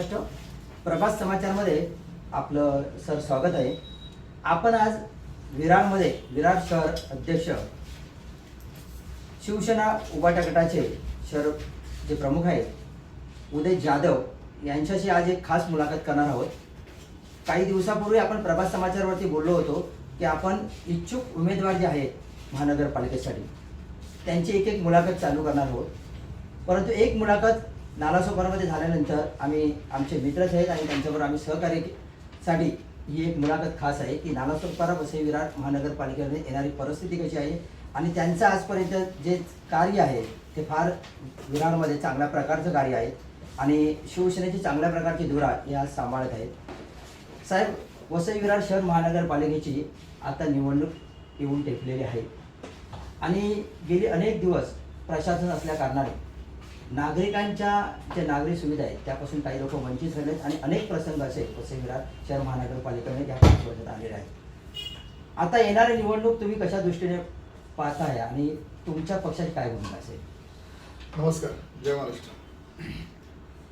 महाराष्ट्र प्रभात समाचारमध्ये आपलं सर स्वागत आहे. आपण आज विरारमध्ये विरार शहर अध्यक्ष शिवसेना उभाटा गटाचे शहर जे प्रमुख आहेत उदय जाधव यांच्याशी आज एक खास मुलाखत करणार आहोत. काही दिवसापूर्वी आपण प्रभात समाचारवरती बोललो होतो की आपण इच्छुक उमेदवार जे आहेत महानगरपालिकेसाठी त्यांची एक एक मुलाखत चालू करणार आहोत. परंतु एक मुलाखत नालासोपारामध्ये झाल्यानंतर आम्ही आमचे मित्रच आहेत आणि त्यांच्याबरोबर आम्ही सहकार्यासाठी ही एक मुलाखत खास आहे की नालासोपारा वसई विरार महानगरपालिकेमध्ये येणारी परिस्थिती कशी आहे आणि त्यांचं आजपर्यंत जे कार्य आहे ते फार विरारमध्ये चांगल्या प्रकारचं कार्य आहे आणि शिवसेनेची चांगल्या प्रकारची धुरा हे आज सांभाळत आहेत. साहेब वसई विरार शहर महानगरपालिकेची आता निवडणूक येऊन टेकलेली आहे. आणि गेली अनेक दिवस प्रशासन असल्या कारणाने नागरिकांच्या ज्या नागरिक सुविधा आहेत त्यापासून काही लोक वंचित झाले आहेत आणि अनेक प्रसंग असे जसे विरार शहर महानगरपालिकेने या पाठवण्यात आलेले आहेत. आता येणारी निवडणूक तुम्ही कशा दृष्टीने पाहताय आणि तुमच्या पक्षाची काय भूमिका असेल? नमस्कार जय महाराष्ट्र.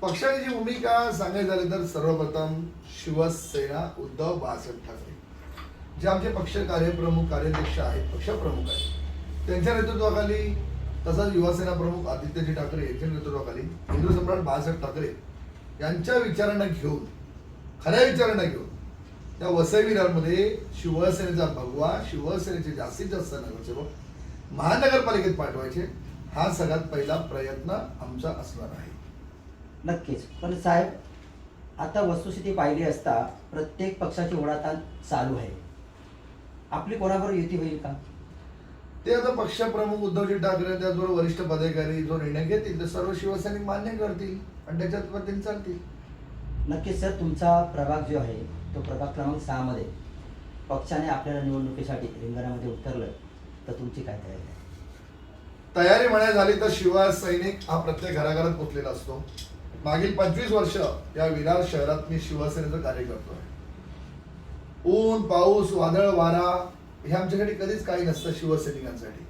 पक्षाची भूमिका सांगायची झाली तर सर्वप्रथम शिवसेना उद्धव बाळासाहेब ठाकरे जे आमचे पक्ष कार्यप्रमुख कार्याध्यक्ष आहेत पक्षप्रमुख आहेत. त्यांच्या नेतृत्वाखाली तसंच युवासेना प्रमुख आदित्यजी ठाकरे यांच्या नेतृत्वाखाली हिंदू सम्राट बाळासाहेब ठाकरे यांच्या विचारांना घेऊन खऱ्या विचारांना घेऊन त्या वसईविरांमध्ये शिवसेनेचा भगवा शिवसेनेचे जास्तीत जास्त नगरसेवक महानगरपालिकेत पाठवायचे हा सगळ्यात पहिला प्रयत्न आमचा असणार आहे. नक्कीच. पण साहेब आता वस्तुस्थिती पाहिली असता प्रत्येक पक्षाची ओढाताण चालू आहे. आपली कोणाबरोबर युती होईल का? ते आता पक्षप्रमुख उद्धवजी ठाकरे त्याचबरोबर वरिष्ठ पदाधिकारी जो निर्णय घेतील. ते सर्व शिवसैनिक मान्य करतील आणि त्याच्यात पद्धतीने चालतील. नक्कीच सर तुमचा प्रभाग जो आहे तो प्रभाग क्रमांक सहामध्ये पक्षाने आपल्याला निवडणुकीसाठी रिंगणामध्ये उतरलं तर तुमची काय तयारी आहे? तयारी म्हणाय झाली तर शिवसैनिक हा प्रत्येक घराघरात पोचलेला असतो. मागील पंचवीस वर्ष या विरार शहरात मी शिवसेनेचं कार्य करतोय ऊन पाऊस वादळ वारा हे आमच्यासाठी कधीच काही नसतं शिवसैनिकांसाठी.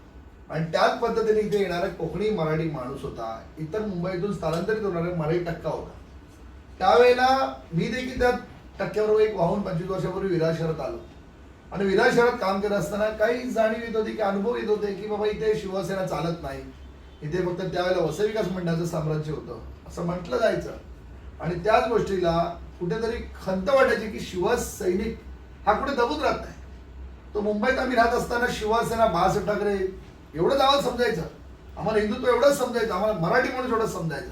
आणि त्याच पद्धतीने इथे येणारा कोकणी मराठी माणूस होता इतर मुंबईतून स्थलांतरित होणारा मराठी टक्का होता. त्यावेळेला मी देखील त्या टक्क्याबरोबर एक वाहून पंचवीस वर्षापूर्वी विरार शहरात आलो. आणि विरार शहरात काम करत असताना काही जाणीव येत होती की अनुभव येत होते की बाबा इथे शिवसेना चालत नाही. इथे फक्त त्यावेळेला वसविकास मंडळाचं साम्राज्य होतं असं म्हटलं जायचं. आणि त्याच गोष्टीला कुठेतरी खंत वाटायची की शिवसैनिक हा कुठे दबून राहत नाही. तो मुंबईत आम्ही राहत असताना शिवसेना बाळासाहेब ठाकरे एवढंच आम्हाला समजायचं. आम्हाला हिंदुत्व एवढंच समजायचं. आम्हाला मराठी म्हणून एवढंच समजायचं.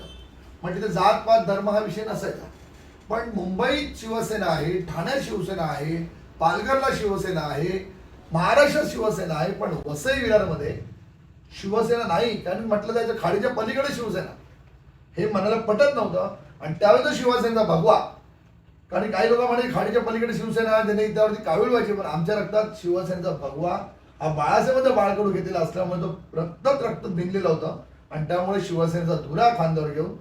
म्हणजे मग तिथे जात पात धर्म हा विषय नसायचा. पण मुंबईत शिवसेना आहे ठाण्यात शिवसेना आहे पालघरला शिवसेना आहे महाराष्ट्रात शिवसेना आहे पण वसई विरारमध्ये शिवसेना नाही. कारण म्हटलं जायचं खाडीच्या पलीकडे शिवसेना. हे मनाला पटत नव्हतं. आणि त्यावेळेस शिवसेनेचा भगवा. कारण काही लोक म्हणे खाडीच्या पलीकडे शिवसेना ज्यांनी त्यावरती कावीळ व्हायची पण आमच्या रक्तात शिवसेनेचा भगवा हा बाळासाहेबांचा बाळकडू घेतलेला असल्यामुळे तो रक्तात रक्त भिनलेला होता. आणि त्यामुळे शिवसेनेचा धुरा खांद्यावर घेऊन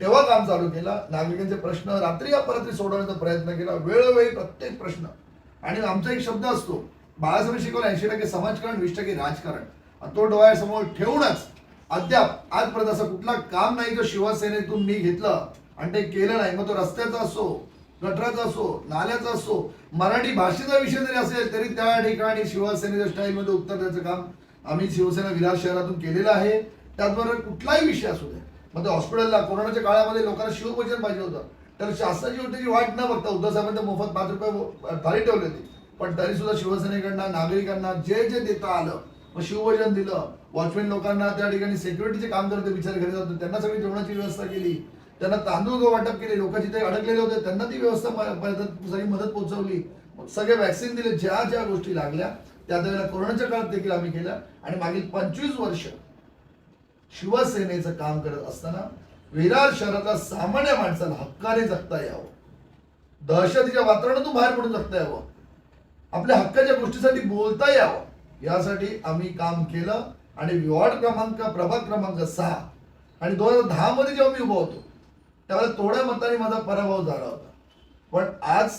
तेव्हा काम चालू केला. नागरिकांचे प्रश्न रात्री अपरात्री सोडवण्याचा प्रयत्न केला. वेळोवेळी प्रत्येक प्रश्न. आणि आमचा एक शब्द असतो बाळासाहेब शिकवला ऐंशी टक्के समाजकारण वीस टक्के राजकारण. आणि तो डोळ्यासमोर ठेवूनच अद्याप आजपर्यंत असं कुठला काम नाही जो शिवसेनेतून मी घेतलं. आणि ते केलं नाही. मग तो रस्त्याचा असो गटराचा असो नाल्याचा असो मराठी भाषेचा विषय जरी असेल तरी त्या ठिकाणी शिवसेनेच्या स्टाईलमध्ये उत्तर द्यायचं काम आम्ही शिवसेना विरार शहरातून केलेलं आहे. त्याचबरोबर कुठलाही विषय असू दे मग ते हॉस्पिटलला कोरोनाच्या काळामध्ये लोकांना शिवभोजन पाहिजे होतं. तर शासनाची योजनेची वाट न बघता उद्धव साहेबांनी मोफत पाच रुपये थाळी ठेवली होती. पण तरी सुद्धा शिवसेनेकडनं नागरिकांना जे जे देता आलं मग शिवभोजन दिलं वॉचमॅन लोकांना त्या ठिकाणी सेक्युरिटीचे काम करते विचार घरी जातो त्यांना सगळी जेवणाची व्यवस्था केली. त्यांना तांदूळ वाटप केले लोक जिथे अडकलेले होते त्यांना ती व्यवस्था मदत सगळी मदत पोहोचवली. सगळे वॅक्सिन दिले ज्या ज्या गोष्टी लागल्या त्या त्यावेळेला कोरोनाच्या काळात देखील आम्ही केल्या. आणि मागील पंचवीस वर्ष शिवसेनेचं काम करत असताना विरार शहरातल्या सामान्य माणसाला हक्काने जगता यावं. दहशतीच्या वातावरणातून बाहेर पडून जगता यावं. आपल्या हक्काच्या गोष्टीसाठी बोलता यावं. यासाठी आम्ही काम केलं. आणि वॉर्ड क्रमांक प्रभाग क्रमांक सहा. आणि दोन हजार दहा मध्ये जेव्हा मी उभा होतो त्यामुळे थोड्या मताने माझा पराभव झाला होता. पण आज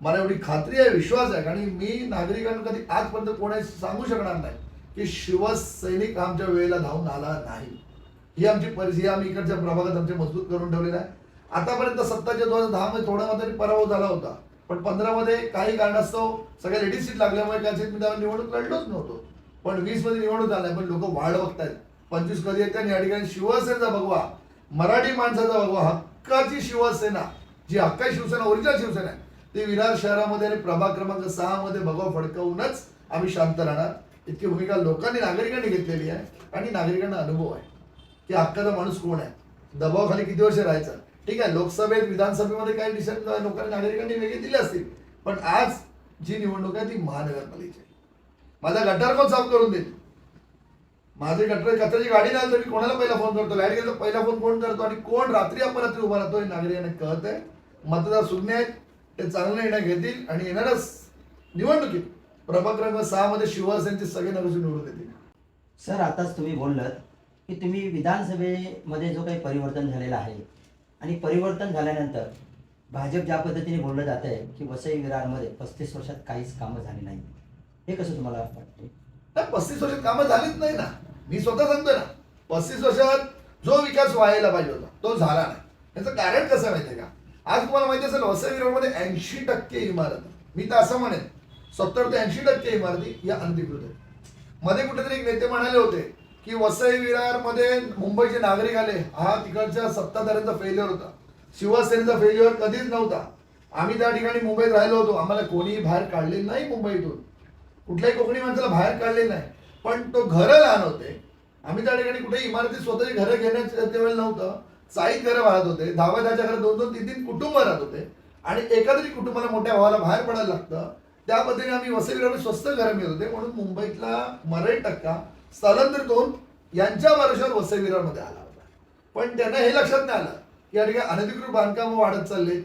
मला एवढी खात्री आहे विश्वास आहे आणि मी नागरिकांना कधी आजपर्यंत कोणी सांगू शकणार नाही की शिवसैनिक आमच्या वेळेला धावून आला नाही. ही आमची परिस्थिती आम्ही इकडच्या प्रभागात आमचे मजबूत करून ठेवलेला आहे. आतापर्यंत सत्ताच्या दोन हजार दहा मध्ये मताने पराभव झाला होता. पण पंधरा मध्ये काही कारणास्तव सगळ्या लेडीज सीट लागल्यामुळे कदाचित मी त्यावर निवडणूक लढलोच नव्हतो. पण वीसमध्ये निवडणूक झालाय पण लोक वाढ बघतायत. पंचवीस कधी येते आणि या ठिकाणी शिवसेनेचा भगवा मराठी माणसाचा भगवा हक्काची शिवसेना जी हक्का शिवसेना ओरिजिनल शिवसेना आहे ती विरार शहरामध्ये आणि प्रभाग क्रमांक सहा मध्ये भगवा फडकवूनच आम्ही शांत राहणार. इतकी भूमिका लोकांनी नागरिकांनी घेतलेली आहे आणि नागरिकांना अनुभव आहे. की हक्काचा माणूस कोण आहे? दबावाखाली किती वर्ष राहायचं? ठीक आहे लोकसभेत विधानसभेमध्ये काही डिसिजन लोकांनी नागरिकांनी वेगळे दिले असतील पण आज जी निवडणूक आहे ती महानगरपालिकेची आहे. माझा गटार कोण साफ करून देईल? माझे गटर कचऱ्याची गाडी नाही तरी तर मी कोणाला पहिला फोन करतो? लाइट गेलं पहिला फोन कोण करतो? आणि कोण रात्री अपरात्री उभा राहतो हे नागरिकांना कळत आहे. मतदार सुज्ञ आहेत. ते चांगले निर्णय घेतील आणि येणारच निवडणुकीत. प्रभाग क्रमांक सहा मध्ये शिवसेनेचे सगळे नगरसेवक निवडून येतील. सर आताच तुम्ही बोललात की तुम्ही विधानसभेमध्ये जो काही परिवर्तन झालेलं आहे आणि परिवर्तन झाल्यानंतर भाजप ज्या पद्धतीने बोललं जात आहे की वसई विरारमध्ये पस्तीस वर्षात काहीच कामं झाली नाही हे कसं तुम्हाला वाटते तर पस्तीस वर्षात कामं झालीच नाही ना. मी स्वतः सांगतोय ना पस्तीस वर्षात जो विकास व्हायला पाहिजे होता तो झाला नाही. याचं कारण कसं आहे माहितीये का? आज तुम्हाला माहिती असेल वसई विरारमध्ये ऐंशी टक्के इमारत. मी तर असं म्हणेन सत्तर ते ऐंशी टक्के इमारती या अनधिकृत आहेत. मध्ये कुठेतरी एक नेते म्हणाले होते की वसई विरारमध्ये मुंबईचे नागरिक आले. हा तिकडच्या सत्ताधाऱ्यांचा फेल्युअर होता. शिवसेनेचा फेल्युअर कधीच नव्हता. आम्ही त्या ठिकाणी मुंबईत राहिलो होतो. आम्हाला कोणीही बाहेर काढले नाही मुंबईतून. कुठल्याही कोकणी माणसाला बाहेर काढले नाही. पण तो घरं लहान होते. आम्ही त्या ठिकाणी कुठे इमारती स्वतःची घरं घेण्याचं त्यावेळेला नव्हतं. साईत घरं वाहत होते. दहाव्या दहाच्या घरात दोन दोन तीन तीन कुटुंब राहत होते. आणि एका तरी कुटुंबाला मोठ्या भावाला बाहेर पडायला लागतं. त्या पद्धतीने आम्ही वसईविरामध्ये स्वस्त घरं मिळत होते. म्हणून मुंबईतला मराठी टक्का स्थलांतरित होऊन यांच्या वर्षावर वसईविरामध्ये आला होता. पण त्यांना हे लक्षात नाही आलं की या ठिकाणी अनधिकृत बांधकामं वाढत चालले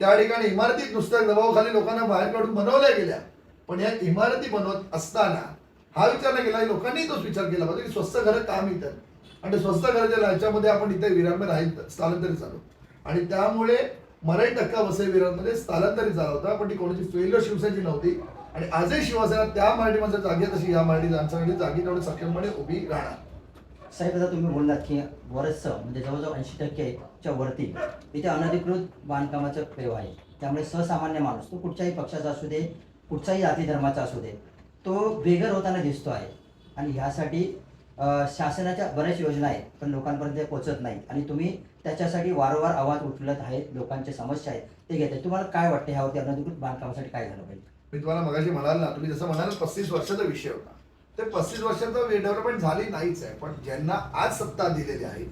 त्या ठिकाणी इमारतीत नुसत्या दबावाखाली लोकांना बाहेर काढून बनवल्या गेल्या. पण या इमारती बनवत असताना हा विचार नाही केला लोकांनी तोच विचार केला पाहिजे की स्वस्त घरं का मिळतात? आणि स्वस्त घराच्या राज्यामध्ये आपण इथे विरारमध्ये राहील स्थलांतरित झालो. आणि त्यामुळे मराठी टक्का वसई विरारमध्ये स्थलांतरित झाला होता पण ती कोणाची फेल्युअर शिवसेनेची नव्हती. आणि आजही शिवसेना त्या मराठी माणसाच्या जागी तशी या मराठी माणसासाठी जागी तेवढे सक्षमपणे उभी राहणार. साहेब आता तुम्ही बोललात की बरंचसं म्हणजे जवळजवळ ऐंशी टक्केच्या वरती. इथे अनधिकृत बांधकामाचं पेव आहे. त्यामुळे सर्वसामान्य माणूस तो कुठच्याही पक्षाचा असू दे कुठचाही जाती धर्माचा असू दे तो बेघर होताना दिसतो आहे. आणि ह्यासाठी शासनाच्या बऱ्याच योजना आहेत पण लोकांपर्यंत पोचत पोहोचत नाही आणि तुम्ही त्याच्यासाठी वारंवार आवाज उचलत आहेत लोकांच्या समस्या आहेत ते घेत आहेत. तुम्हाला काय वाटतं? ह्यावरती अनधिकृत बांधकामासाठी काय झालं पाहिजे? मी तुम्हाला मगाशी म्हणाल ना तुम्ही जसं म्हणाल पस्तीस वर्षाचा विषय होता. ते पस्तीस वर्षाचा डेव्हलपमेंट झाली नाहीच आहे पण ज्यांना आज सत्ता दिलेली आहे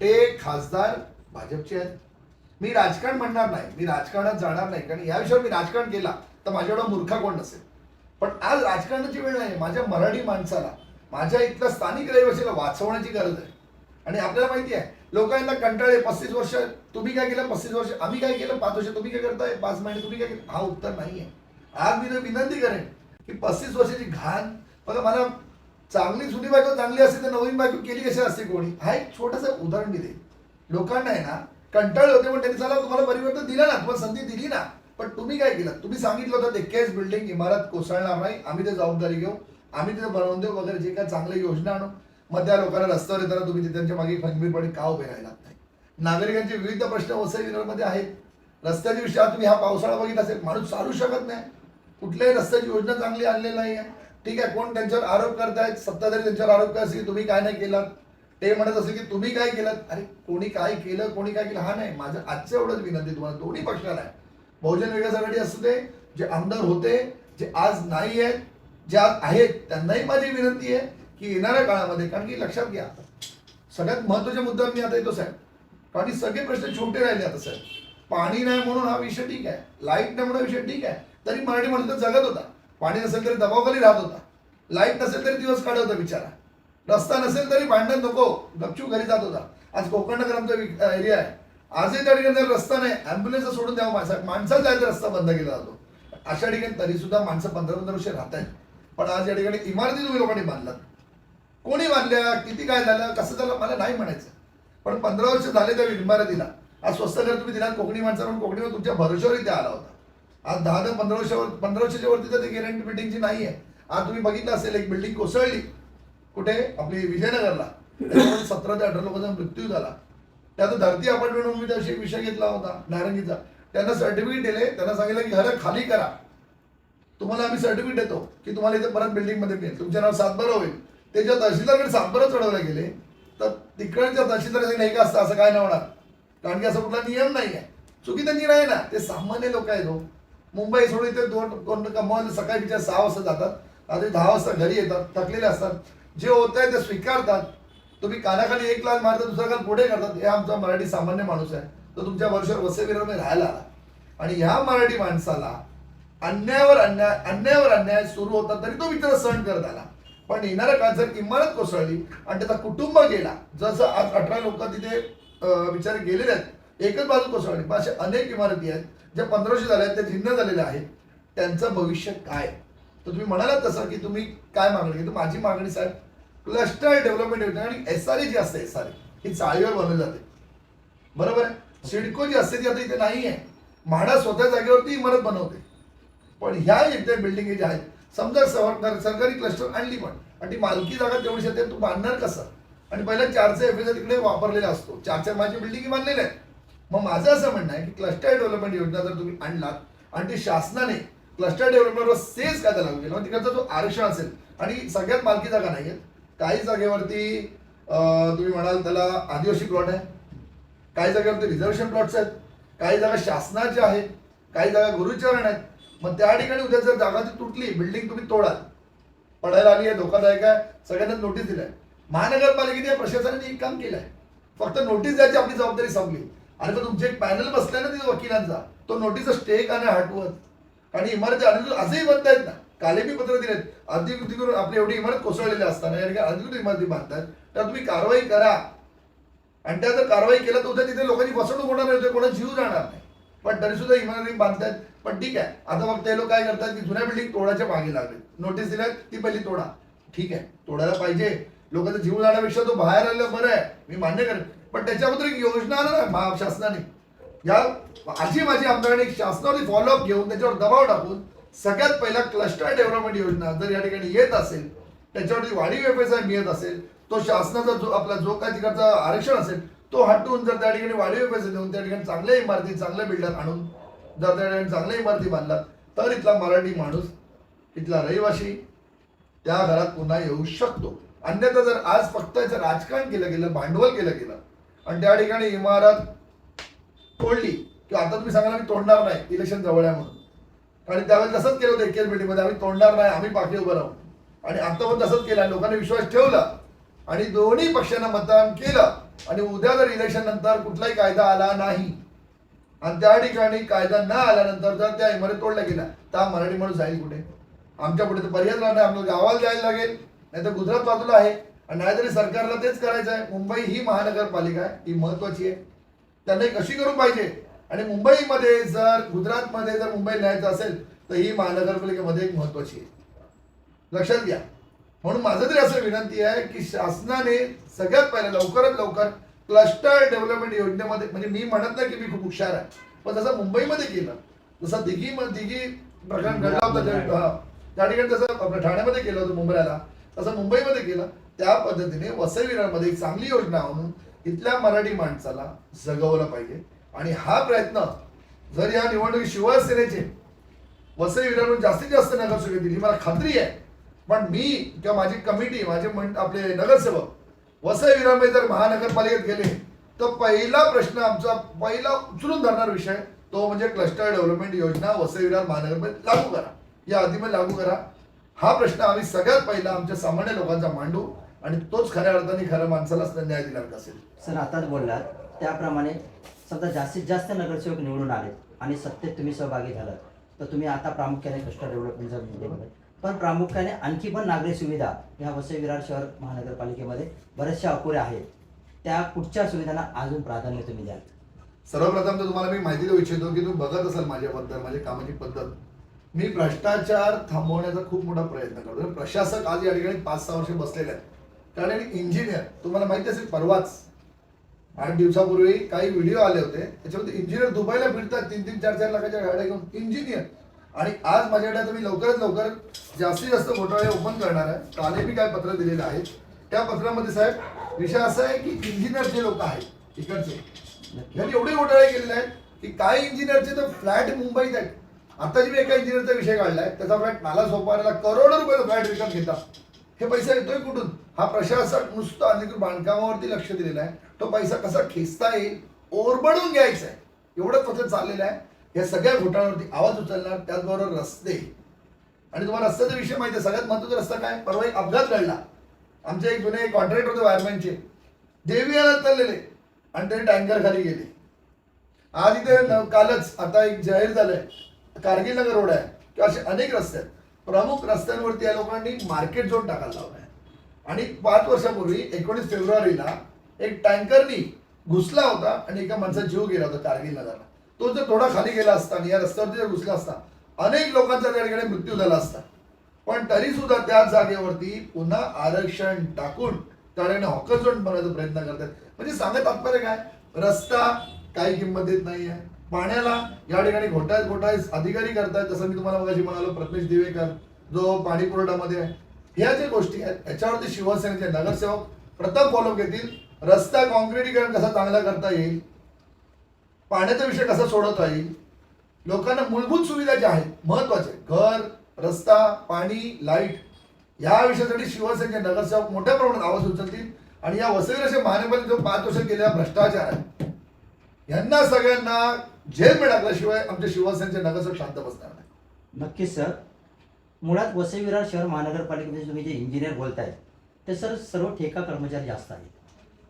ते खासदार भाजपचे आहेत. मी राजकारण म्हणणार नाही मी राजकारणात जाणार नाही कारण या विषयावर मी राजकारण केला. तर माझ्याकडं मूर्खा कोण नसेल. पण आज राजकारणाची वेळ नाही माझ्या मराठी माणसाला माझ्या इथल्या स्थानिक रहिवासीला वाचवण्याची गरज आहे. आणि आपल्याला माहिती आहे लोकांना कंटाळे पस्तीस वर्ष तुम्ही काय केलं पस्तीस वर्ष आम्ही काय केलं पाच वर्ष तुम्ही काय करताय पाच महिने तुम्ही काय केलं? हा उत्तर नाही आहे आज मी विनंती करेन की पस्तीस वर्षाची घाण बघा मला चांगली जुनी बायको चांगली असते तर नवीन बायको केली कशी असते कोणी? हा एक छोटंसं उदाहरण मी देईन. लोकांना आहे ना कंटाळले होते पण त्यांनी चला तुम्हाला परिवर्तन दिलं ना तुम्हाला संधी दिली ना पण तुम्ही काय केलं? तुम्ही सांगितलं होतं ते केस बिल्डिंग इमारत कोसळणार नाही. आम्ही ते जबाबदारी घेऊ. आम्ही तिथे बनवून देऊ. वगैरे जे काय चांगल्या योजना आणू. मग त्या लोकांना रस्त्यावर येताना तुम्ही ते त्यांच्या मागे खंबीरपणे का उभे राहिलात नाही नागरिकांचे विविध प्रश्न वसई मध्ये आहेत. रस्त्याच्या विषयात तुम्ही हा पावसाळा बघितला असेल माणूस चालू शकत नाही. कुठल्याही रस्त्याची योजना चांगली आणलेली नाही आहे. ठीक आहे कोण त्यांच्यावर आरोप करतायत? सत्ताधारी त्यांच्यावर आरोप करत की तुम्ही काय नाही केलं? ते म्हणत असेल की तुम्ही काय केलं? अरे कोणी काय केलं कोणी काय केलं? हा नाही. माझं आजच्या एवढंच विनंती तुम्हाला. दोन्ही पक्षाला आहे. बहुजन विकास आघाडी असू दे जे आमदार होते जे आज नाही आहेत जे आज आहेत त्यांनाही माझी विनंती आहे की येणाऱ्या काळामध्ये कारण की लक्षात घ्या सगळ्यात महत्त्वाच्या मुद्द्यावर मी आता येतो साहेब. कारण की सगळे प्रश्न छोटे राहिले आता साहेब. पाणी नाही म्हणून हा विषय ठीक आहे. लाइट नाही म्हणून विषय ठीक आहे. तरी मराठी माणूस तर जगत होता. पाणी नसेल तरी दबावखाली राहत होता. लाइट नसेल तरी दिवस काढत होता बिचारा. रस्ता नसेल तरी भांडण नको. गपचूप घरी जात होता. आज कोकण नगर आमचा एरिया आहे. आजही त्या ठिकाणी जर रस्ता नाही ॲम्ब्युलन्स सोडून द्यावं माणसा माणसाला जायचा रस्ता बंद केला जातो. अशा ठिकाणी तरी सुद्धा माणसं पंधरा पंधरा वर्ष राहत आहेत पण आज या ठिकाणी इमारती तुम्ही लोकांनी बांधलात कोणी बांधल्या किती काय झालं कसं झालं मला नाही म्हणायचं. पण पंधरा वर्ष झाले त्या इमारतीला. आज स्वस्त घर तुम्ही दिला कोकणी माणसाला कोकणीवर तुमच्या भरोश्यावर इथे आला होता. आज दहा दहा पंधरा वर्षावर पंधरा वर्षाच्या वरती तर ते गॅरंटी बिल्डिंगची नाही आहे आज तुम्ही बघितलं असेल एक बिल्डिंग कोसळली. कुठे? आपली विजयनगरला. सतरा ते अठरा लोकांचा मृत्यू झाला. त्यात धरती अपार्टमेंट म्हणून मी विषय घेतला होता नारंगीचा. त्यांना सर्टिफिकेट दिले त्यांना सांगितलं की घरं खाली करा. तुम्हाला आम्ही सर्टिफिकेट देतो की तुम्हाला इथे परत बिल्डिंगमध्ये मिळेल. तुमच्या नाव सातबारा होईल. ते जेव्हा तहसीलदारकडे सातबारा चढवले गेले तर तिकडच्या तहसीलदार नाही का असतं असं काय नाही होणार? कारण की असा कुठला नियम नाही आहे. चुकीचा निर्णय आहे ना ते सामान्य लोक आहेत हो. मुंबई सोडून इथे दोन कोण कमवायला सकाळी बिचार सहा वाजता जातात. रात्री दहा वाजता घरी येतात थकलेले असतात. जे होत आहे ते स्वीकारतात. तुम्ही कानाखाली एक लाल मारता दुसरा काल पुढे करतात हे आमचा मराठी सामान्य माणूस आहे. तो तुमच्या वर्षावर वसईविरामध्ये राहायला आला आणि ह्या मराठी माणसाला अन्यायावर अन्याय अन्यायावर अन्याय सुरू होता तरी तो बिचारा सहन करत आला. पण येणाऱ्या काळ जर इमारत कोसळली आणि त्याचा कुटुंब गेला जसं आज अठरा लोक तिथे विचार गेलेले आहेत एकच बाजू कोसळली. पण अशा अनेक इमारती आहेत ज्या पंधराशे झाल्या आहेत त्या जिन्न झालेल्या आहेत. त्यांचं भविष्य काय? तर तुम्ही म्हणालात तसं की तुम्ही काय मागणी तर माझी मागणी साहेब क्लस्टर डेव्हलपमेंट योजना आणि एस आर जी असते एस आर ही चाळीवर बनवली जाते. बरोबर आहे? सिडको जी असते ती आता इथे नाही आहे. म्हाडा स्वतः जागेवरती इमारत बनवते. पण ह्या इथे बिल्डिंग ज्या आहेत समजा सरकार सरकारी क्लस्टर आणली पण आणि ती मालकी जागा तेवढी येते तू बांधणार कसं? आणि पहिल्या चारचे एफ तिकडे वापरलेला असतो. चारच्या माझी बिल्डिंग बांधलेल्या आहेत. मग माझं असं म्हणणं आहे की क्लस्टर डेव्हलपमेंट योजना जर तुम्ही आणलात आणि ती शासनाने क्लस्टर डेव्हलपमेंटवर सेस कायदा लागू केला मग तिकडचा जो आरक्षण असेल आणि सगळ्यात मालकी जागा नाही आहेत काही जागेवरती तुम्ही म्हणाल त्याला आदिवासी प्लॉट आहे. काही जागेवरती रिझर्वेशन प्लॉट्स आहेत. काही जागा शासनाच्या आहेत. काही जागा गुरुचरण आहेत. मग त्या ठिकाणी उद्या जर जागा ती तुटली बिल्डिंग तुम्ही तोडाल. पडायला आली आहे धोकादायक आहे सगळ्यांना नोटीस दिलाय. महानगरपालिकेने या प्रशासनाने एक काम आहे फक्त नोटीस द्यायची आपली जबाबदारी संपली. आणि मग तुमचे एक पॅनल बसलाय ना तिथे वकिलांचा. तो नोटीसचा स्टे आणि हटवत आणि इमारती अधिकृत आजही बनतायत ना. कालेबी पत्र दिलेत. अधिकृतीकडून आपली एवढी इमारत कोसळलेली असताना या ठिकाणी अधिकृत इमारती बांधतात. तर तुम्ही कारवाई करा. आणि त्या जर कारवाई केलं तर उद्या तिथे लोकांची फसवणूक होणार नाही उद्या कोणाचा जीव जाणार नाही. पण तरी सुद्धा इमारती बांधतात. पण ठीक आहे. आता मग ते लोक काय करतात की जुन्या बिल्डिंग तोडायच्या मागे लागले नोटीस दिल्यात ती पहिली तोडा. ठीक आहे. तोडायला पाहिजे. लोकांचा जीव जाण्यापेक्षा तो बाहेर आलेलं बरं आहे. मी मान्य करेन. पण त्याच्याबद्दल एक योजना आला ना शासनाने या अशी माझी आमदारांनी शासनाने शासनावरती फॉलोअप घेऊन त्याच्यावर दबाव टाकून सगळ्यात पहिला क्लस्टर डेव्हलपमेंट योजना जर या ठिकाणी येत असेल त्याच्यावरती वाढीव व्यवसाय मिळत असेल तो शासनाचा जो आपला जो काय तिकडचा आरक्षण असेल तो हटवून जर त्या ठिकाणी वाढीव व्यवसाय देऊन त्या ठिकाणी चांगल्या इमारती चांगल्या बिल्डर आणून जर त्या ठिकाणी चांगल्या इमारती बांधला तर इथला मराठी माणूस इथला रहिवासी त्या घरात पुन्हा येऊ शकतो. अन्यथा जर आज फक्त याचं राजकारण केलं गेलं भांडवल केलं गेलं आणि त्या ठिकाणी इमारत तोडली किंवा आता तुम्ही सांगाल मी तोडणार नाही इलेक्शन जवळ आहे म्हणून. आणि त्यावेळेस तसंच केलं होतं एकेच मिटिंगमध्ये आम्ही तोडणार नाही आम्ही पाठी उभं राहू. आणि आता पण तसंच केलं आणि लोकांनी विश्वास ठेवला. आणि दोन्ही पक्षांना मतदान केलं. आणि उद्या जर इलेक्शन नंतर कुठलाही कायदा आला नाही आणि त्या ठिकाणी कायदा न आल्यानंतर जर त्या इमारत तोडल्या गेल्या तर हा मराठी माणूस जाईल कुठे? आमच्या पुढे तर पर्याय राहणार आपल्याला गावाला जायला लागेल. नाही तर गुजरात बाजूला आहे. आणि नाहीतरी सरकारला तेच करायचं आहे मुंबई ही महानगरपालिका आहे. ही महत्वाची आहे. त्यांना एक कशी करून पाहिजे? आणि मुंबईमध्ये जर गुजरातमध्ये जर मुंबई न्यायचं असेल तर ही महानगरपालिकेमध्ये एक महत्वाची आहे. लक्षात घ्या. म्हणून माझं तरी असं विनंती आहे की शासनाने सगळ्यात पहिले लवकरात लवकर क्लस्टर डेव्हलपमेंट योजनेमध्ये म्हणजे मी म्हणत नाही की मी खूप हुशार आहे पण जसं मुंबईमध्ये केलं जसं दिघी दिघी प्रकरण घडला होता त्या- ठिकाणी तसं आपलं ठाण्यामध्ये केलं होतं मुंबईला तसं मुंबईमध्ये केलं त्या पद्धतीने वसई विरारमध्ये एक चांगली योजना म्हणून इथल्या मराठी माणसाला जगवलं पाहिजे. आणि हा प्रयत्न जर या निवडणुकीत शिवसेनेचे वसई विधानून जास्तीत जास्त नगरसेवक दिली मला खात्री आहे. पण मी किंवा माझी कमिटी माझे आपले नगरसेवक वसई विधानमध्ये जर महानगरपालिकेत गेले तर पहिला प्रश्न आमचा पहिला उचलून धरणार विषय तो म्हणजे क्लस्टर डेव्हलपमेंट योजना वसई विधान महानगरमध्ये लागू करा. या आधीमध्ये लागू करा. हा प्रश्न आम्ही सगळ्यात पहिला आमच्या सामान्य लोकांचा मांडू आणि तोच खऱ्या अर्थाने खऱ्या माणसाला न्याय दिला असेल? सर आताच बोललात. त्याप्रमाणे समजा जास्तीत जास्त नगरसेवक निवडून आले आणि सत्तेत तुम्ही सहभागी झालात तर तुम्ही आता प्रामुख्याने क्लस्टर डेव्हलपमेंटचा पण प्रामुख्याने आणखी पण नागरी सुविधा ह्या वसई विरार शहर महानगरपालिकेमध्ये बऱ्याचशा अपुऱ्या आहेत. त्या कुठच्या सुविधांना अजून प्राधान्य तुम्ही द्याल? सर्वप्रथम तर तुम्हाला मी माहिती देऊ इच्छितो की तुम्ही बघत असाल माझ्याबद्दल माझ्या कामाची पद्धत. मी भ्रष्टाचार थांबवण्याचा खूप मोठा प्रयत्न करतो. प्रशासक आज या ठिकाणी पाच सहा वर्ष बसलेले आहेत. कारण इंजिनियर तुम्हाला माहिती असेल परवाच आठ दिवसापूर्वी काही व्हिडिओ आले होते. त्याच्यामध्ये इंजिनियर दुबईला फिरतात तीन तीन चार चार लाखाच्या गाड्या घेऊन. इंजिनियर आणि आज माझ्याकडे तुम्ही लवकरात लवकर जास्तीत जास्त घोटाळे ओपन करणार आहे. कालही मी काय पत्र दिलेलं आहे. त्या पत्रामध्ये साहेब विषय असा आहे की इंजिनियर जे लोक आहेत इकडचे त्यांनी एवढे घोटाळे केलेले आहेत की काही इंजिनियरचे तर फ्लॅट मुंबईत आहेत. आता जी मी एका इंजिनियरचा विषय काढलाय त्याचा फ्लॅट नाला सोपाऱ्याला करोडो रुपयाचा फ्लॅट विकत घेतात. हे पैसा येतोय कुठून? हा प्रशासक नुसतं अधिकृत बांधकामावरती लक्ष दिलेला आहे. तो पैसा कसा खेचता येईल ओरबडून घ्यायचा आहे. एवढंच फक्त चाललेलं आहे. या सगळ्या घोटाळ्यावरती आवाज उचलणार त्याचबरोबर रस्ते. आणि तुम्हाला रस्त्याचा विषय माहिती आहे सगळ्यात महत्त्वाचा रस्ता काय? परवा एक अपघात घडला. आमचे एक जुने कॉन्ट्रॅक्टर होते वायरमॅनचे देवी चाललेले आणि ते टँकर खाली गेले. आज इथे कालच आता एक जाहीर झालंय. कारगिल नगर रोड आहे. किंवा असे अनेक रस्ते आहेत. प्रमुख रस्त्यांवरती या लोकांनी मार्केट झोन टाकायला लावलाय. आणि पाच वर्षापूर्वी एकोणीस फेब्रुवारीला एक टँकरनी घुसला होता आणि एका माणसाचा जीव गेला होता कारगिल नगरला तो जर थोडा खाली गेला असता आणि या रस्त्यावरती जर घुसला असता अनेक लोकांचा त्या ठिकाणी मृत्यू झाला असता. पण तरी सुद्धा त्या जागेवरती पुन्हा आरक्षण टाकून त्या ठिकाणी हॉकर झोन बनवायचा प्रयत्न करतात. म्हणजे सांगत तात्पर्य काय? रस्ता काही किंमत देत नाहीये. पाण्याला या ठिकाणी घोटाळ्यात घोटाळ्यात अधिकारी करतायत जसं मी तुम्हाला मगाशी म्हणालो प्रथमेश दिवेकर जो पाणी पुरवठामध्ये आहे. ह्या ज्या गोष्टी आहेत याच्यावरती शिवसेनेचे नगरसेवक प्रथम फॉलो घेतील. रस्ता कॉन्क्रिटीकरण कसा चांगला करता येईल? पाण्याचा विषय कसा सोडवता येईल? लोकांना मूलभूत सुविधा ज्या आहेत महत्त्वाचे घर रस्ता पाणी लाइट या विषयासाठी शिवसेनेचे नगरसेवक मोठ्या प्रमाणात आवाज उचलतील. आणि या वसईरचे महानगरपालिका जो पाच वर्ष केलेला भ्रष्टाचार आहे यांना सगळ्यांना जेल मिळाल्याशिवाय आमच्या शिवसेनेचे नगरसेवक शांत बसणार नाही. नक्कीच सर. मुळात वसई विरार शहर महानगरपालिकेमध्ये तुम्ही जे इंजिनियर बोलताय ते सर सर्व ठेका कर्मचारी जास्त आहेत.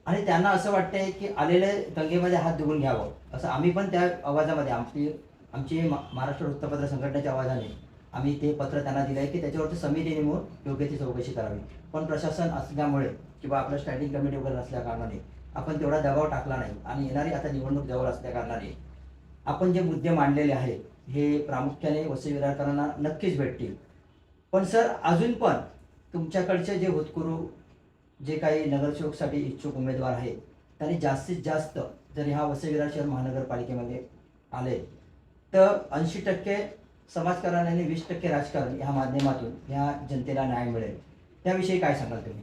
आणि त्यांना असं वाटतंय की आलेले दंगेमध्ये हात धुवून घ्यावं. असं आम्ही पण त्या आवाजामध्ये आमची आमची महाराष्ट्र वृत्तपत्र संघटनेच्या आवाजाने आम्ही ते पत्र त्यांना दिलं आहे की त्याच्यावरती समिती नेमून योग्य ती चौकशी करावी. पण प्रशासन असल्यामुळे किंवा आपलं स्टँडिंग कमिटी वगैरे नसल्या कारणाने आपण तेवढा दबाव टाकला नाही आणि येणारी आता निवडणूक जवळ असल्या कारणाने आपण जे मुद्दे मांडलेले आहेत हे प्रामुख्याने वसई विरारकरांना नक्कीच भेटतील. पण सर अजून पण तुमच्याकडचे जे होतकुरू जे काही नगरसेवकसाठी इच्छुक उमेदवार आहेत त्यांनी जास्तीत जास्त जर ह्या वसई विरार शहर महानगरपालिकेमध्ये आले तर ऐंशी टक्के समाजकारण आणि वीस टक्के राजकारण ह्या माध्यमातून ह्या जनतेला न्याय मिळेल. त्याविषयी काय सांगाल तुम्ही?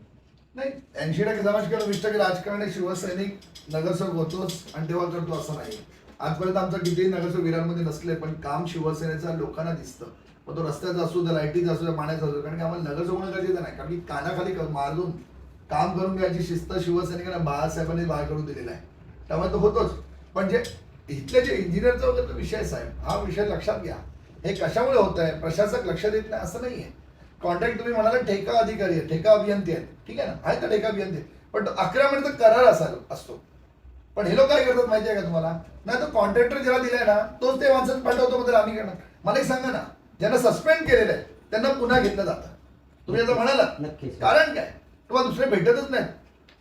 नाही ऐंशी टक्के समाजकारण वीस टक्के राजकारण हे शिवसैनिक नगरसेवक होतोच आणि तेव्हा करतो असं नाही. आजपर्यंत आमचा कितीही नगरसेवक विरारमध्ये नसले पण काम शिवसेनेचा लोकांना दिसतं. मग तो रस्त्याचा असू द्या लाईटीचा असू द्या पाण्याचा असू कारण की आम्हाला नगरसेवक होणं गरजेचं नाही कारण की कानाखाली मारून काम करून घ्यायची शिस्त शिवसैनिकांना बाळासाहेबांनी बाहेर करून दिलेला आहे. त्यामुळे तो होतोच. पण जे इथले जे इंजिनियरचा वगैरे तो विषय साहेब हा विषय लक्षात घ्या. हे कशामुळे होत आहे प्रशासक लक्ष देत नाही असं नाही आहे कॉन्ट्रॅक्ट तुम्ही म्हणाला ठेका अधिकारी आहे ठेका अभियंते आहेत. ठीक आहे ना? आहे तर ठेका अभियंते. पण तो अकरा मिनिटचा करार असायला असतो. पण हे लोक काय करतात माहिती आहे का तुम्हाला? नाही तो कॉन्ट्रॅक्टर ज्याला दिलाय ना तोच ते माणसं पाठवतो म्हणजे आम्ही करणार. मला एक सांगा ना ज्यांना सस्पेंड केलेलं आहे त्यांना पुन्हा घेतलं जातं. तुम्ही आता म्हणाला नक्कीच. कारण काय? तुम्हाला दुसरे भेटतच नाही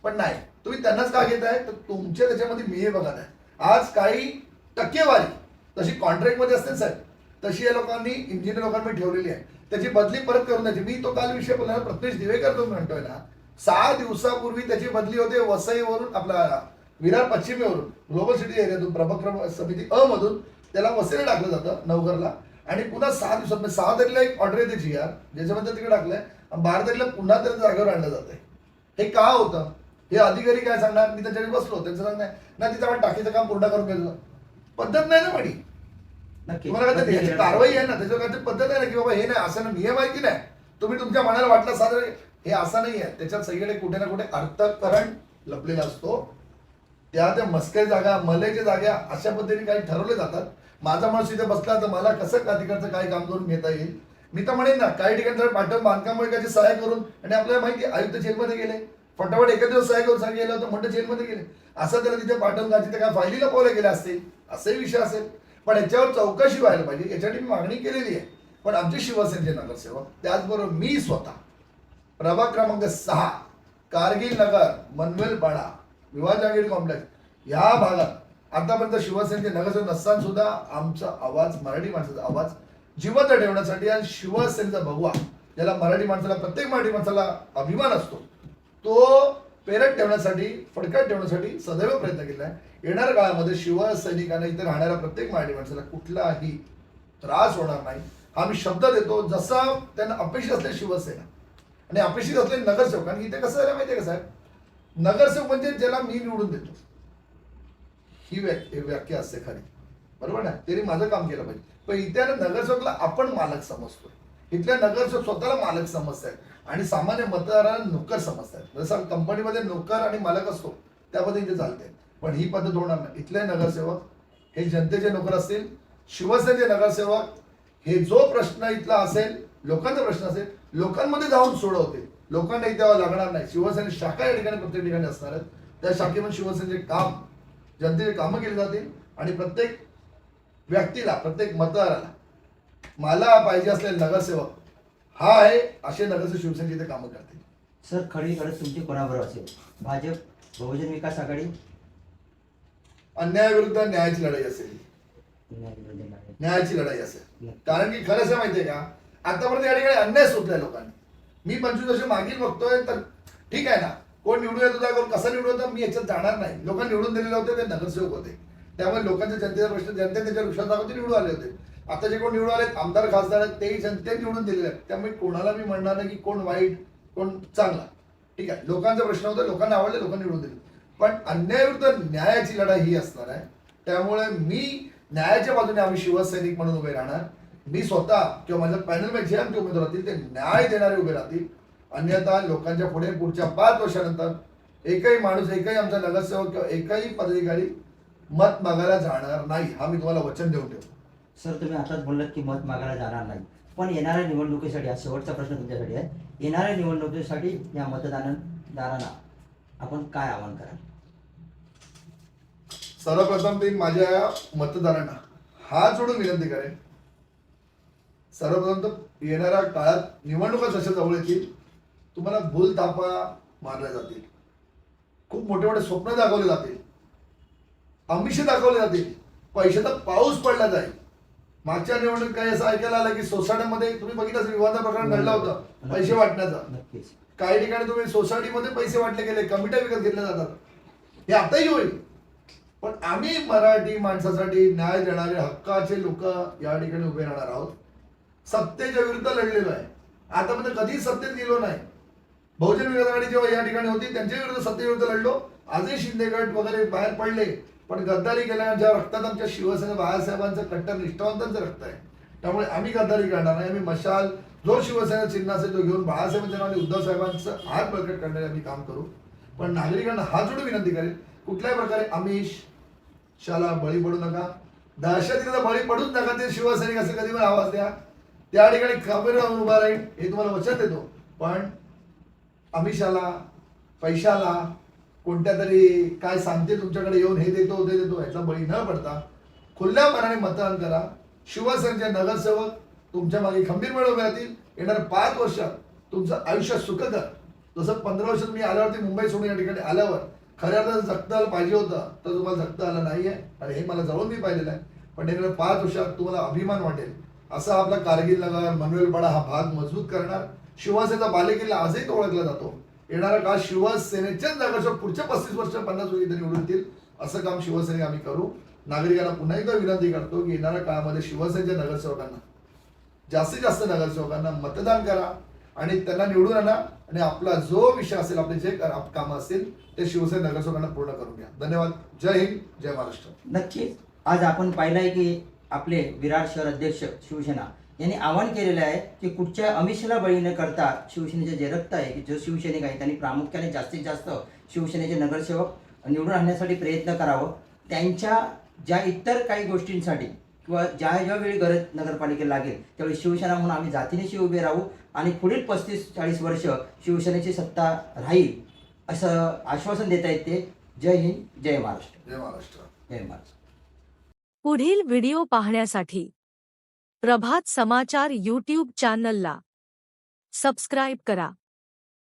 पण नाही तुम्ही त्यांनाच का घेताय? तर तुमच्या त्याच्यामध्ये मी हे बघत आहे. आज काही टक्केवारी तशी कॉन्ट्रॅक्टमध्ये असते ना साहेब तशी या लोकांनी इंजिनियर लोकांनी ठेवलेली आहे. त्याची बदली परत करून द्यायची. मी तो काल विषय बोलला प्रत्येश दिवेकर तो म्हणतोय ना सहा दिवसापूर्वी त्याची बदली होते वसईवरून आपला विरार पश्चिमेवरून ग्लोबल सिटी एरियातून प्रभाग समिती अ मधून त्याला वसईला टाकलं जातं नवघरला आणि पुन्हा सहा दिवसात म्हणजे सहा तारीखला एक ऑर्डर येते जी आर ज्याच्यामध्ये तिकडे टाकलंय. तारीखला पुन्हा त्याला जागेवर आणलं जातंय. हे का होतं? हे अधिकारी काय सांगणार? मी त्याच्याकडे बसलो. त्यांचं सांगणार ना तिथं आपण टाकीचं काम पूर्ण करून घ्यायचं पद्धत नाही ना म्हणी. तुम्हाला काय त्याची कारवाई आहे ना त्याच्यावर काहीतरी पद्धत आहे ना की बाबा हे नाही असं नियम आहे की नाही? तुम्ही तुमच्या मनाला वाटलं साधं हे असं नाही आहे. त्याच्यात सगळीकडे कुठे ना कुठे अर्थकरण लपलेला असतो. त्या त्या मस्के जागा मलेच्या जागा अशा पद्धतीने काही ठरवले जातात. माझा माणूस इथे बसला तर मला कसं का तिकडचं काय काम करून घेता येईल? मी तर म्हणेन ना काही ठिकाणी जर पाठवून बांधकाम वगैरे सहाय्य करून आणि आपल्याला माहिती आयुक्त जेलमध्ये गेले. फटाफट एका दिवस सहाय्य करून सांगितलं होतं मोठं जेलमध्ये गेले. असं त्याला तिथे पाठवून का काय फायली लपवल्या गेल्या असतील? असाही विषय असेल. पण याच्यावर चौकशी व्हायला पाहिजे याच्यासाठी मी मागणी केलेली आहे. पण आमचे शिवसेनेचे नगरसेवक त्याचबरोबर मी स्वतः प्रभाग क्रमांक सहा कारगिल नगर मनवेलपाडा विवाह जागीर कॉम्प्लेक्स या भागात आतापर्यंत शिवसेनेचे नगरसेवक नसताना सुद्धा आमचा आवाज मराठी माणसाचा आवाज जिवंत ठेवण्यासाठी आणि शिवसेनेचा भगवा ज्याला मराठी माणसाला प्रत्येक मराठी माणसाला अभिमान असतो. तो पेरट ठेवण्यासाठी फडकत ठेवण्यासाठी सदैव प्रयत्न केला आहे. येणाऱ्या काळामध्ये शिवसैनिकांना इथे राहणाऱ्या प्रत्येक मराठी माणसाला कुठलाही त्रास होणार नाही. हा मी शब्द देतो जसा त्यांना अपेक्षित असले शिवसेना आणि अपेक्षित असलेले नगरसेवक आणि इथे कसं झालं माहितीये का साहेब? नगरसेवक म्हणजे ज्याला मी निवडून देतो. ही व्याख्या ही व्याख्या असते खरी. बरोबर ना? त्यांनी माझं काम केलं पाहिजे. पण इथे नगरसेवकला आपण मालक समजतो इथल्या नगरसेवक स्वतःला मालक समजतात आणि सामान्य मतदारांना नोकर समजतात जसं कंपनीमध्ये नोकर आणि मालक असतो त्या पद्धतीने चालते पण ही पद्धत होणार नाही. इथले नगरसेवक हे जनतेचे नोकर असतील शिवसेनेचे नगरसेवक हे जो प्रश्न इथला असेल लोकांचा प्रश्न असेल लोकांमध्ये जाऊन सोडवते लोकांना इथे लागणार नाही. शिवसेने शाखा या ठिकाणी प्रत्येक ठिकाणी असणार आहेत. त्या शाखेमध्ये शिवसेनेचे काम जनतेचे कामं केली जातील. आणि प्रत्येक व्यक्तीला प्रत्येक मतदाराला. मला पाहिजे असलेले नगरसेवक हा आहे असे नगरसेवक शिवसेनेचे इथे कामं करतील सर खरी गरज तुमची कोणाबरोबर असेल? भाजप बहुजन विकास आघाडी? अन्यायाविरुद्ध न्यायाची लढाई असेल. न्यायाची लढाई असेल. कारण की खरंच आहे माहितीये का आतापर्यंत या ठिकाणी अन्याय सोडलाय लोकांनी. मी पंचवीस वर्ष मागील बघतोय तर ठीक आहे ना. कोण निवडून येत होता कोण कसा निवडून होता मी याच्यात जाणार नाही. लोकांनी निवडून दिलेले होते ते नगरसेवक होते. त्यामुळे लोकांच्या जनतेचा प्रश्न जनतेने त्याच्यावर विश्वास दाखवून ते निवडून आले होते. आता जे कोण निवडून आले आमदार खासदार आहेत तेही जनतेने निवडून दिलेले आहेत. त्यामुळे कोणाला मी म्हणणार नाही की कोण वाईट कोण चांगला. ठीक आहे लोकांचा प्रश्न होता लोकांना आवडले लोकांनी निवडून दिले. पण अन्यायाविरुद्ध न्यायाची लढाई ही असणार आहे. त्यामुळे मी न्यायाच्या बाजूने आम्ही शिवसैनिक म्हणून उभे राहणार. मी स्वतः किंवा माझ्या पॅनलमध्ये जे आमचे उमेदवार राहतील ते न्याय देणारे उभे राहतील. अन्यथा लोकांच्या पुढे पुढच्या पाच वर्षानंतर एकही माणूस एकही आमचा नगरसेवक किंवा एकही पदाधिकारी मत मागायला जाणार नाही हा मी तुम्हाला वचन देऊन ठेवतो. सर तुम्ही आताच बोललात की मत मागायला जाणार नाही. पण येणाऱ्या निवडणुकीसाठी हा शेवटचा प्रश्न तुमच्यासाठी आहे येणाऱ्या निवडणुकीसाठी या मतदारांना आपण काय आवाहन कराल? सर्वप्रथम मी माझ्या मतदारांना हात जोडून विनंती करेन. सर्वप्रथम तर येणाऱ्या काळात निवडणुका जशा जवळ येतील तुम्हाला भूलथापा मारल्या जातील. खूप मोठे मोठे स्वप्न दाखवले जातील. आमिष दाखवले जातील पैशाचा पाऊस पडला जाईल. मागच्या निवडणूक काही असं ऐकायला आलं की सोसायटीमध्ये तुम्ही बघितलं विवाद प्रकरण घडलं होतं. पैसे वाटण्याचा. काही ठिकाणी तुम्ही सोसायटीमध्ये पैसे वाटले गेले कमिट्या विकत घेतल्या जातात. हे आताही होईल. पण आम्ही मराठी माणसासाठी न्याय देणारे हक्काचे लोक या ठिकाणी उभे राहणार आहोत. सत्तेच्या विरुद्ध लढलेलो आहे. आतापर्यंत कधीच सत्तेत गेलो नाही. बहुजन विरोध आघाडी जेव्हा या ठिकाणी होती त्यांच्या विरुद्ध सत्तेविरुद्ध लढलो. आजही शिंदे गट वगैरे बाहेर पडले. पण गद्दारी केल्या ज्या रक्तात आमच्या शिवसेना बाळासाहेबांचं कट्टर निष्ठावंतांचं रक्त आहे त्यामुळे आम्ही गद्दारी करणार नाही. आम्ही मशाल जो शिवसेना चिन्ह असेल तो घेऊन बाळासाहेबांच्या नावाने उद्धव साहेबांचं हात बळकट करण्याचे आम्ही काम करू. पण नागरिकांना हात जोडून विनंती करेल कुठल्याही प्रकारे आमिष शाला बळी पडू नका. दहशतीला बळी पडूच नका ते शिवसैनिक असं कधी पण आवाज द्या. त्या ठिकाणी खबर राहून उभा राहील हे तुम्हाला वचन देतो. पण अमिषाला पैशाला कोणत्या तरी काय सांगते तुमच्याकडे येऊन हे देतो ते देतो याचा बळी न पडता खुल्या मनाने मतदान करा. शिवसेनेचे नगरसेवक तुमच्या मागे खंबीरपणे उभे राहतील. येणाऱ्या पाच वर्षात तुमचं आयुष्य सुखकर. जसं पंधरा वर्षात मी आल्यावरती मुंबई सोडून या ठिकाणी आल्यावर खऱ्या अर्थानं जगता आलं पाहिजे होतं तर तुम्हाला जगता आलं नाही आहे आणि हे मला जवळून मी पाहिलेलं आहे. पण येणाऱ्या पाच वर्षात तुम्हाला अभिमान वाटेल. असा आपला कारगिल नगर मनवेलपाडा हा भाग मजबूत करणार. शिवसेनेचा बालेकिल्ला आजही तो ओळखला जातो. येणारा काळ शिवसेनेच्याच जागाच्या पुढच्या पस्तीस वर्ष पन्नास वर्ष निवडून येतील असं काम शिवसेने आम्ही करू. नागरिकांना पुन्हा एकदा विनंती करतो की येणाऱ्या काळामध्ये शिवसेनेच्या नगरसेवकांना जास्तीत जास्त नगरसेवकांना मतदान करा आणि त्यांना निवडून आणा आणि आपला जो विषय असेल आपले जे काम कामं असतील ते शिवसेना नगरसेवकांना पूर्ण करून घ्या. धन्यवाद. जय हिंद जय महाराष्ट्र. नक्कीच. आज आपण पाहिलं आहे की आपले विराट शहर अध्यक्ष शिवसेना यांनी आवाहन केलेलं आहे की कुठच्या अमिषला बळी न करता शिवसेनेचे जे रक्त आहे की जो शिवसैनिक आहे त्यांनी प्रामुख्याने जास्तीत जास्त शिवसेनेचे नगरसेवक निवडून आणण्यासाठी प्रयत्न करावं. त्यांच्या ज्या इतर काही गोष्टींसाठी किंवा ज्या ज्या वेळी गरज नगरपालिकेला लागेल त्यावेळी शिवसेना म्हणून आम्ही जातीनिशी उभे राहू आणि पुढील पस्तीस चाळीस वर्ष शिवसेनेची सत्ता राहील असं आश्वासन देता येते जय हिंद जय महाराष्ट्र. जय महाराष्ट्र. जय महाराष्ट्र. पुढील व्हिडिओ पाहण्यासाठी प्रभात समाचार यूट्यूब चॅनलला सबस्क्राईब करा.